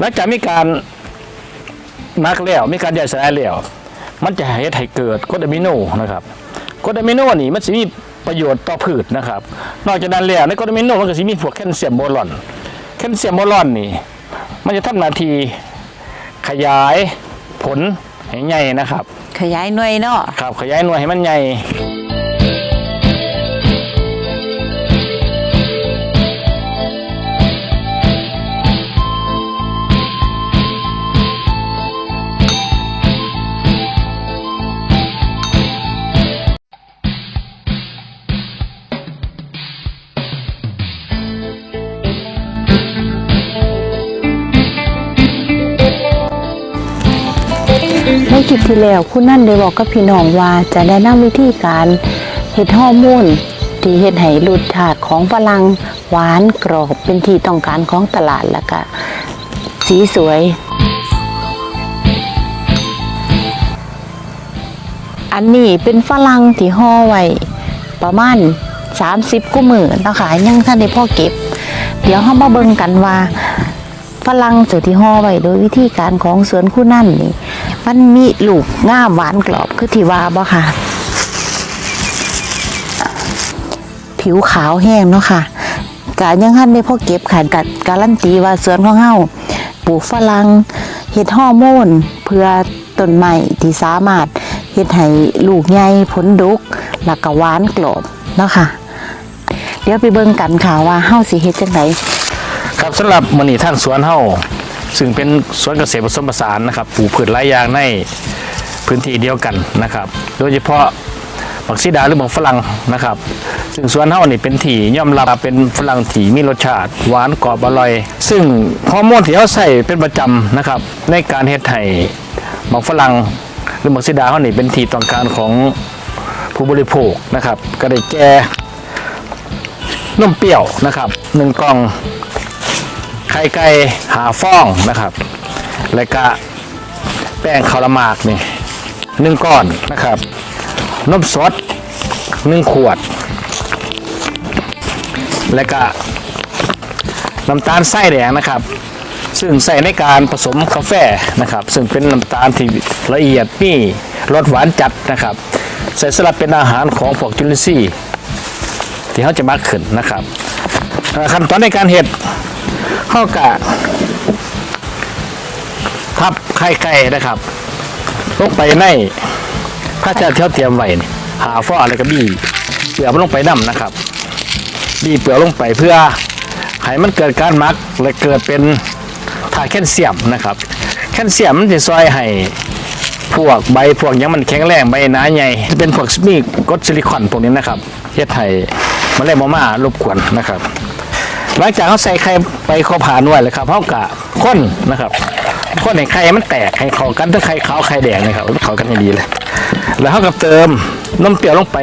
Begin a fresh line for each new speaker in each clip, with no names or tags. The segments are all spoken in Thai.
หลังจากมีการมักแล้วมีการย่อยสลายแล้วมันจะให้ให้เกิดกรดอะมิโนนะครับกรดอะมิโนนี่มันสิมีประโยชน์ต่อพืชนะครับ นอกจากนั้นแล้วในกรดอะมิโนมันก็สิมีพวกแคลเซียมโบรอนแคลเซียมโบรอนนี่ มันจะทำหน้าที่ขยายผลให้ใหญ่นะครับ
ขยายหน่วยเนาะ
ครับ ขยายหน่วยให้มันใหญ่
คลิปที่แล้วคุณนั่นได้บอกกับพี่น้องว่าจะแนะนำวิธีการเฮ็ดฮอร์โมนที่เฮ็ดให้รสชาติของฝรั่งหวานกรอบเป็นที่ต้องการของตลาดแล้วก็สีสวย อันนี้เป็นฝรั่งที่ห่อไว้ประมาณ 30กุมือนะคะยังท่านได้พ่อเก็บ เดี๋ยวเฮามาเบิ่งกันว่าฝรั่งเสือที่ห่อไว้โดยวิธีการของสวนคู่นั่นนี่ มันมีลูกง่ามหวานกรอบคือที่ว่าบ่ค่ะ ผิวขาวแห้งเนาะค่ะกะยังหันได้พ่อเก็บค่ะกัดการันตีว่าสวนของเฮาปลูกฝรั่งเฮ็ดฮอร์โมนเพื่อต้นไม้ที่สามารถเฮ็ดให้ลูกใหญ่ผลดุกแล้วก็หวานกรอบเนาะค่ะ เดี๋ยวไปเบิ่งกันค่ะว่าเฮาสิเฮ็ดจังได
ครับสำหรับมณีท่านสวนเฮา ซึ่งเป็นสวนเกษตรผสมผสานนะครับปลูกพืชหลายอย่างในพื้นที่เดียวกันนะครับ โดยเฉพาะบักซีดาหรือบักฝรั่งนะครับ ซึ่งสวนเฮานี่เป็นที่ย่อมรับว่าเป็นฝรั่งที่มีรสชาติ หวานกรอบอร่อย ซึ่งฮอร์โมนที่เขาใส่เป็นประจำนะครับ ในการเฮ็ดให้บักฝรั่งหรือบักซีดาเฮานี่เป็นที่ต้องการของผู้บริโภคนะครับ ก็ได้แก่นมเปรี้ยวนะครับหนึ่งกล่อง ไข่ไก่หาฟองนะครับ แล้วก็แป้งข้าวละหมากนี่หนึ่งก้อนนะครับนมสดหนึ่งขวด แล้วก็น้ำตาลไส้แดงนะครับ ซึ่งใส่ในการผสมกาแฟนะครับ ซึ่งเป็นน้ำตาลที่ละเอียดมีรสหวานจัดนะครับ ใส่สลับเป็นอาหารของพวกจุลินทรีย์ที่เขาจะมาขึ้นนะครับขั้นตอนในการเห็ด ข้ากะทับไข่ไก่นะครับลงไปในข้าจะเที่ยวเตรียมไว้หาฟออะไรก็บี้เปลือกมันลงไปน้ำนะครับบี้เปลือกลงไปเพื่อให้มันเกิดการมักและเกิดเป็นธาแคลเซียมนะครับ แคลเซียมมันจะซอยให้พวกใบพวกยังมันแข็งแรงใบหนาใหญ่จะเป็นพวกมีกรดซิลิคอนพวกนี้นะครับเฮ็ดให้มันเลยมามารบกวนนะครับ หลังจากเขาใส่ไข่ไปเขาผ่านไว้เลยครับเขากะข้นนะครับข้นให้ไข่มันแตกให้เข้ากันทั้งไข่ขาวไข่แดงนะครับเข้ากันให้ดีเลย แล้วเขาก็เติมนมเปรี้ยวลงไป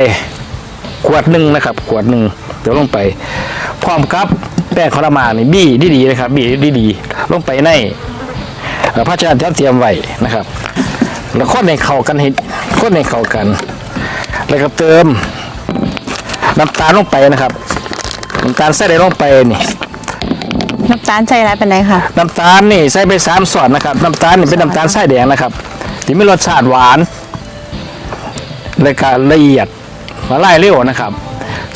ขวดหนึ่งนะครับขวดหนึ่งเติมลงไป พร้อมกับแป้งข้าวหมานี่บี้ดีๆนะครับบี้ดีๆลงไปในเอ่อภาชนะที่เตรียมไว้นะครับ แล้วข้นให้เข้ากันให้ข้นให้เข้ากัน แล้วก็เติมน้ำตาลลงไปนะครับ น้ำตาลใส่ได้ลงไปนี่
น้ำตาลใส่อะไรเป็นไรค่ะ
น้ำตาลนี่ใส่ไปสามส่วนนะครับ น้ำตาลนี่เป็นน้ำตาลไส้แดงนะครับที่มีรสชาติหวานและก็ละเอียดละลายเร็วนะครับ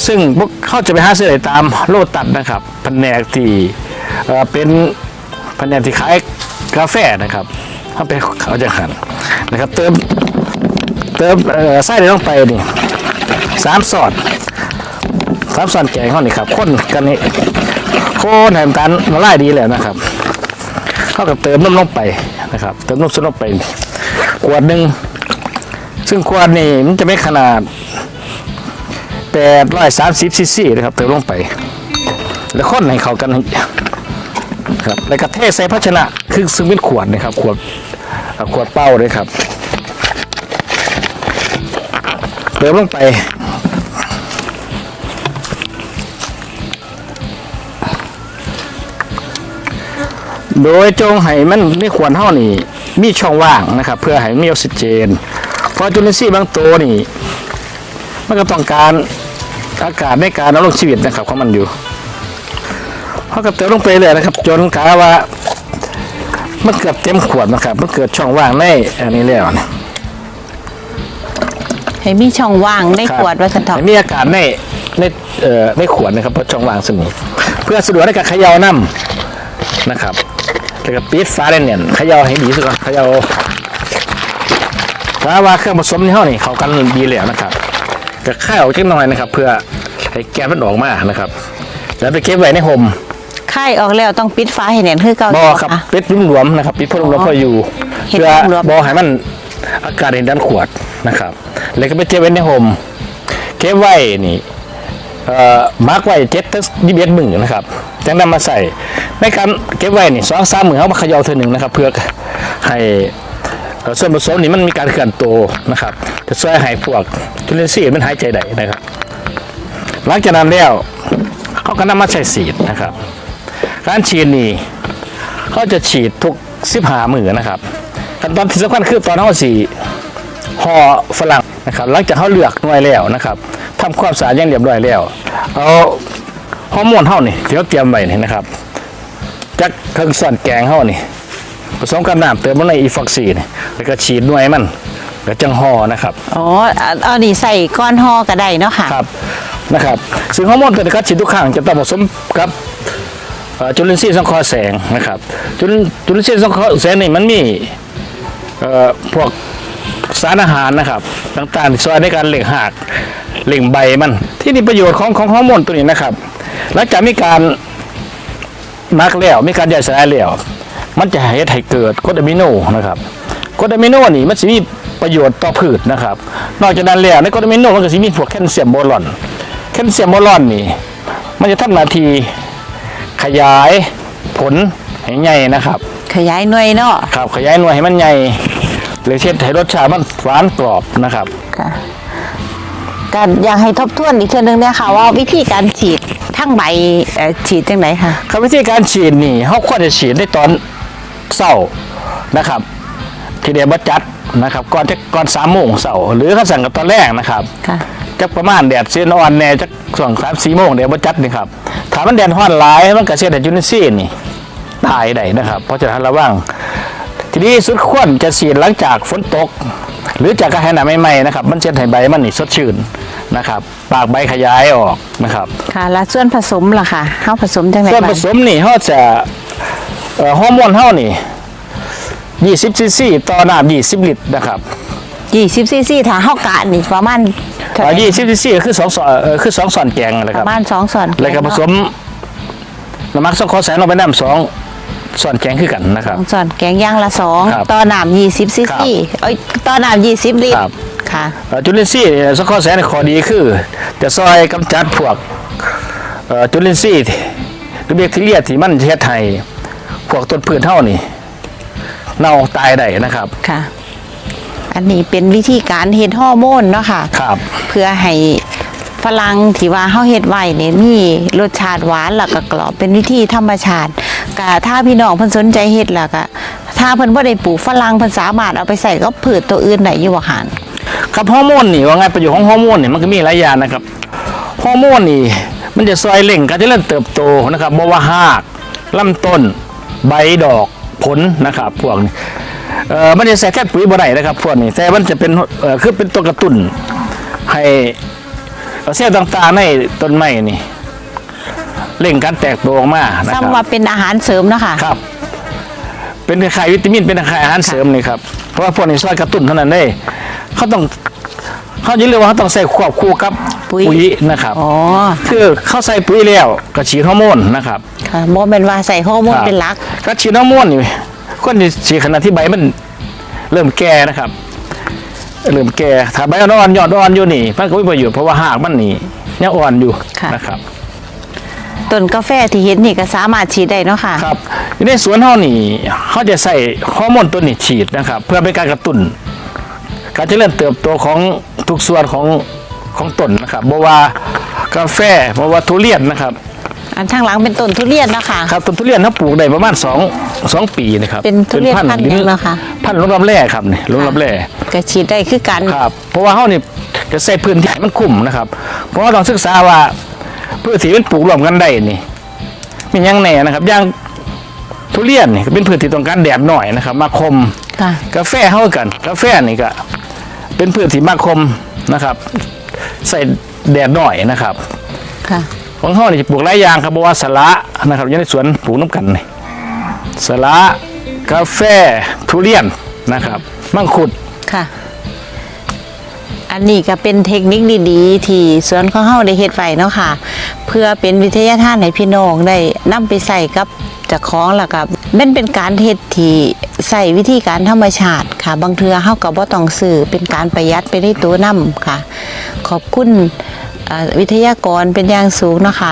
ซึ่งพวกเขาจะไปหาซื้อได้ตามโลตัดนะครับแผนกที่เอ่อเป็นแผนกที่ขายกาแฟนะครับเขาไปเขาจะหันนะครับ เติมเติมเอ่อไส้ได้ลงไปนี่สามส่วน สามส่วนแกงเขานี่ครับข้นกันนี่โคนแหมตันละลายดีแล้วนะครับเท่ากับเติมน้ำลงไปนะครับ เติมน้ำซุปลงไปขวดหนึ่งซึ่งขวดนี่มันจะไม่ขนาดแปดร้อยสามสิบซีซีนะครับ เติมลงไป แล้วคนให้เข้ากันครับแล้วก็เทใส่ภาชนะคือซึ่งเป็นขวดนะครับ ขวดขวดเป้าเลยครับ เติมลงไป โดยจงให้มันในขวดเท่านี่มีช่องว่างนะครับ เพื่อให้มีออกซิเจนเพราะจุลินทรีย์บางตัวนี่ มันก็ต้องการอากาศในการดำรงชีวิตนะครับของมันอยู่เพราะก็เติมลงไปเลยนะครับ จนกาว่ามันเกือบเต็มขวดนะครับ มันเกิดช่องว่างในอันนี้แล้วนะ
ให้มีช่องว่างได้
ครับ
ขวดว่าสันเถาะ
ให้มีอากาศในในเอ่อในขวดนะครับเพราะช่องว่างสมอเพื่อสะดวกในการเขย่าน้ำ นะครับแล้วก็ปิดฟ้าแน่นๆเขย่าให้ดีสุดก่อนเขย่าถ้าว่าเครื่องผสมในห้องนี่เขากันดีแล้วนะครับก็ข้าวจักหน่อยนะครับ เพื่อให้แก๊สมันออกมานะครับ แล้วไปเก็บไว้ในห่ม
ค่ายออกแล้วต้องปิดฟ้าให้แน่นคือเก่า
บอครับะปิดรุ่มหลวมๆนะครับปิดพ่นหลวมๆพออยู่
เห็น
เพื่อ
หลวมๆ
บอให้มันอากาศในด้านขวดนะครับ แล้วก็ไปเก็บไว้ในห่มเก็บไว้นี่เอ่อ มาร์กไว้เจ็ดถึงยี่สิบเอ็ดมือนะครับจังนำมาใส่ในการเก็บไว้นี่สองสามมือเขามาขย่าเท่าหนึ่งนะครับเพื่อให้ส่วนผสมนี่มันมีการเคลื่อนตัวนะครับจะช่วยให้พวกจุลินทรีย์มันหายใจได้นะครับ หลังจากนั้นแล้วเขาก็นำมาใช้สีดนะครับ การฉีดนี่เขาจะฉีดทุกสิบหามือนะครับขั้นตอนที่สำคัญคือตอนเขาสีห่อฝรั่งนะครับหลังจากเขาเลือกหน่วยแล้วนะครับ ทำความสะอาดอย่างเรียบร้อยแล้ว เอาฮอร์โมนเท่านี่ที่เขาเตรียมไว้นี่นะครับจากเครื่องส่วนแกงเท่านี่ผสมกับน้ำเติมลงในอีฟอกซีนี่แล้วก็ฉีดหน่วยมันแล้วจังห่อนะครับ
อ๋อเอาเอานี่ใส่ก้อนห่อก็ได้เนาะค่ะ
ครับนะครับซึ่งฮอร์โมนตัวนี้ก็ฉีดทุกครั้งจะต้องผสมกับเอ่อจุลินทรีย์สังเคราะห์แสงนะครับจุลินจุลินทรีย์สังเคราะห์แสงนี่มันมีเอ่อพวก สารอาหารนะครับต่างๆที่ช่วยในการเล่งหากเล่งใบมัน ที่นี่ประโยชน์ของของฮอร์โมนตัวนี้นะครับ หลังจากมีการนักแล้วมีการย่อยสลายแล้วมันจะให้ให้เกิดกรดอะมิโนนะครับกรดอะมิโนนี่มันจะมีประโยชน์ต่อพืชนะครับ นอกจากนั้นแล้วในกรดอะมิโนมันก็จะมีพวกแคลเซียมโบรอนแคลเซียมโบรอนนี่มันจะทำหน้าที่ขยายผลให้ใหญ่นะครับ
ขยายหน่วยเนาะ
ครับ ขยายหน่วยให้มันใหญ่ หรือเช่นให้รสชาติมันหวานกรอบนะครับ
ค่ะการอยากให้ทบทวนอีกเทื่อนึงเนี่ยค่ะ ว่าวิธีการฉีดทั้งใบเอ่อฉีดจังไหนค่ะ
ครับวิธีการฉีดนี่เขาควรจะฉีดในตอนเช้านะครับ ทีเดียวบัจัดนะครับก่อนจะก่อนสามโมงเช้าหรือเขาสั่งกับตอนแรกนะครับ
ค่ะ
จักประมาณแดดเสียนอ่อนแน่จักสองสามสี่โมงเดี๋ยวบัจัดนี่ครับถ้ามันแดดฮ้อนหลายมันก็เสียแต่จุลินทรีย์นี่ตายได้นะครับ เพราะฉะนั้นระวัง ทีนี้สุดควรจะฉีดหลังจากฝนตก หรือจากกระแสน้ำใหม่ๆนะครับ มันจะให้ใบมันนี่สดชื่นนะครับ ปากใบขยายออกนะครับ
ค่ะ แล้วส่วนผสมล่ะค่ะเฮาผสมจังไหน
ส่วนผ
บ้าง
สมนี่เขาจะเอ่อฮอร์โมนเฮานี่20ซีซีต่อน้ำ20 ลิตรนะครับ
ยี่สิบซีซีถ้าเฮากะนี่ประมาณเท่าไหร่
ยี่สิบซีซีคือ2ส่วนเอ่อคือ2ส่วนแกงนะ
ป
ครับ
ระมาณสองส่วน
แล้วก็ผสมน้ำมันสังเคราะห์แสงลงไปน้ำสอง ส่วนแกงคือกันนะครับ
สองส่วนแกงย่างละสอง
ครับ
ต่อน้ำยี่สิบซี
ครับ
ซีเอ้ยต่อน้ำยี่สิบลิต
ค
ร
รับ
ค่ะ
เอ่อจุลินทรีย์สังเคราะห์แสงในข้อดีคือ จะซอยกำจัดพวกเอ่อจุลินทรีย์หรือแบคทีเรียที่มันเฮ็ดให้พวกต้นพืชเท่านี่เน่าตายได้นะครับ
ค่ะ อันนี้เป็นวิธีการเฮ็ดฮอร์โมนเนาะค่ะ
ครับ
เพื่อให้ฝรั่งที่ว่าเฮาเฮ็ดไว้เนี่ยมีรสชาติหวานแล้วก็กรอบเป็นวิธีธรรมชาติ ก็ถ้าพี่น้องเพิ่นสนใจเฮ็ดล้วก็ถ้าเพิ่นบ่ได้ปลูกฝรั่งเพิ่นสามารถเอาไปใส่กับพืชตัวอื่นได้อยู่บ่ค่ะ
ครับฮอร์โมนนี่ว่าไงประโยชน์ของฮอร์โมนนี่มันก็มีหลายอย่างนะครับฮอร์โมนนี่มันจะซอยเร่งการเจริญเติบโตนะครับบ่ว่าหากลำต้น ใบดอกผลนะครับพวกนี้เอ่อมันจะใส่แค่ปุ๋ยบ่ได้นะครับพวกนี้แต่มันจะเป็นเอ่อคือเป็นตัวกระตุ้นให้เซลล์ต่างๆในต้นไม้นี่ เร่งการแตกตัวออกมานะค
ซ้ำ
รับ
ว่าเป็นอาหารเสริมเนาะค่ะ
ครับ เป็นคล้ายๆวิตามินเป็นคล้ายๆอาหารเสริมนี่ครับเพราะว่าพวกนี้ช่วยกระตุ้นเท่านั้นได้เขาต้องเขาจะเรียกว่าเขาต้องใส่ควบคู่กับ
ปุ๋ย
ปุ๋ยนะครับ
อ๋อ
คือเขาใส่ปุ๋ยแล้วก็ฉีดฮอร์โมนนะครับ
ค่ะบ่แม่นว่าใส่ฮอร์โมนเป็นหลัก
ก็ฉีดฮอร์โมนนี่คนที่ฉีดขณะที่ใบมันเริ่มแก่นะครับ เริ่มแก่ถ้าใบอ่อนๆยอดอ่อนอยู่นี่มันก็ไม่ประโยชน์เพราะว่าหากมันนี่ยังอ่อนอยู่
ค่ะ
นะครับ
ต้นกาแฟที่เห็นนี่ก็สามารถฉีดได้เนาะค่ะ
ครับในสวนเฮานี่เขาจะใส่ฮอร์โมนตัวนี้ฉีดนะครับ เพื่อเป็นการกระตุ้น การเจริญเติบโตของทุกส่วนของของต้นนะครับบ่ว่ากาแฟบ่ว่าทุเรียนนะครับ
อันทางหลังเป็นต้นทุเรียนเนาะค่ะ
ครับต้นทุเรียนเขาปลูกได้ประมาณ2 2ปีนะครับ
เป็นทุเรียนพันธุ์
ลิ้
เหรอคะ
พันธุ์ลงรับแร่ครับนี่ลงรับแร่
ก็ฉีดได้คือกัน
ครับ เพราะว่าเฮานี่จะใส่พื้นที่ให้มันคุ้มนะครับ เพราะว่าต้องศึกษาว่า พืชที่มันปลูกรวมกันได้นี่มีหยังแน่นะครับอย่างทุเรียนนี่ก็เป็นพืชที่ต้องการแดดหน่อยนะครับมาคม
ค่ะ
กาแฟเฮากันกาแฟนี่ก็เป็นพืชที่มาคมนะครับ ใส่แดดหน่อยนะครับ
ค่ะ
ของเฮานี่จะปลูกหลายอย่างครับเพราะว่าสละนะครับอยู่ในสวนปลูกน้ำกันนี่สละกาแฟทุเรียนนะครับมังคุด
ค่ะ อันนี้ก็เป็นเทคนิคดีๆ ที่สวนของเฮาได้เฮ็ดไว้เนาะค่ะ เพื่อเป็นวิทยาทานให้พี่น้องได้นำไปใส่กับจะคล้องแล้วก็มันเป็นการเฮ็ดที่ใส่วิธีการธรรมชาติค่ะ บางเทือเฮาก็บ่ต้องซื้อเป็นการประหยัดไปในตัวนํค่ะ ขอบคุณวิทยากรเป็นอย่างสูงเนาะค่ะ